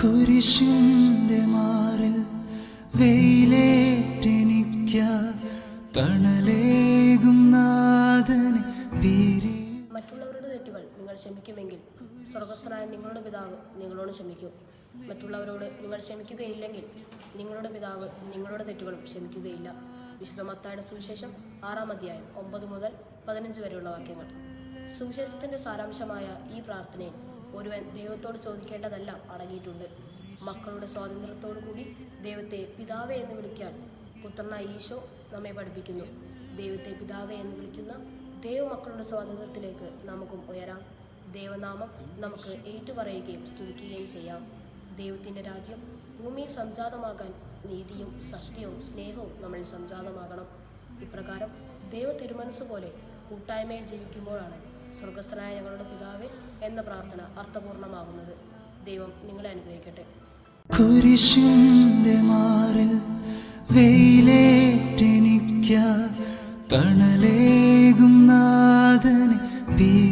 കുരിശിന്റെ മാറിൽ വെയിലേറ്റെനിക്ക തണലേകും നാഥനെ പിരി മറ്റുള്ളവരുടെ തെറ്റുകൾ നിങ്ങൾ ക്ഷമിക്കുമെങ്കിൽ സ്വർഗസ്ഥനായ നിങ്ങളുടെ പിതാവ് നിങ്ങളോട് ക്ഷമിക്കും. മറ്റുള്ളവരോട് നിങ്ങൾ ക്ഷമിക്കുകയില്ലെങ്കിൽ നിങ്ങളുടെ പിതാവ് നിങ്ങളുടെ തെറ്റുകളും ക്ഷമിക്കുകയില്ല. വിശുദ്ധ മത്തായുടെ സുവിശേഷം ആറാം അധ്യായം ഒമ്പത് മുതൽ പതിനഞ്ച് വരെയുള്ള വാക്യങ്ങൾ. സുവിശേഷത്തിന്റെ സാരാംശമായ ഈ പ്രാർത്ഥനയിൽ ഒരുവൻ ദൈവത്തോട് ചോദിക്കേണ്ടതെല്ലാം അടങ്ങിയിട്ടുണ്ട്. മക്കളുടെ സ്വാതന്ത്ര്യത്തോടു കൂടി ദൈവത്തെ പിതാവേ എന്ന് വിളിക്കാൻ പുത്രനായ ഈശോ നമ്മെ പഠിപ്പിക്കുന്നു. ദൈവത്തെ പിതാവേ എന്ന് വിളിക്കുന്ന ദൈവമക്കളുടെ സ്വാതന്ത്ര്യത്തിലേക്ക് നമുക്കും ഉയരാം. ദൈവനാമം നമുക്ക് ഏറ്റുപറയുകയും സ്തുതിക്കുകയും ചെയ്യാം. ദൈവത്തിന്റെ രാജ്യം ഭൂമിയിൽ സംജാതമാകാൻ നീതിയും സത്യവും സ്നേഹവും നമ്മൾ സംജാതമാകണം. ഇപ്രകാരം ദൈവ തിരുമനസ് പോലെ കൂട്ടായ്മയിൽ ജീവിക്കുമ്പോഴാണ് സ്വർഗസ്ഥനായ ഞങ്ങളുടെ പിതാവേ എന്ന പ്രാർത്ഥന അർത്ഥപൂർണമാകുന്നത്. ദൈവം നിങ്ങളെ അനുഗ്രഹിക്കട്ടെ. കുരിശിന്റെ മാറിൽ വെയിലേറ്റെനിക്ക തണലേകും നാഥനെ പിരി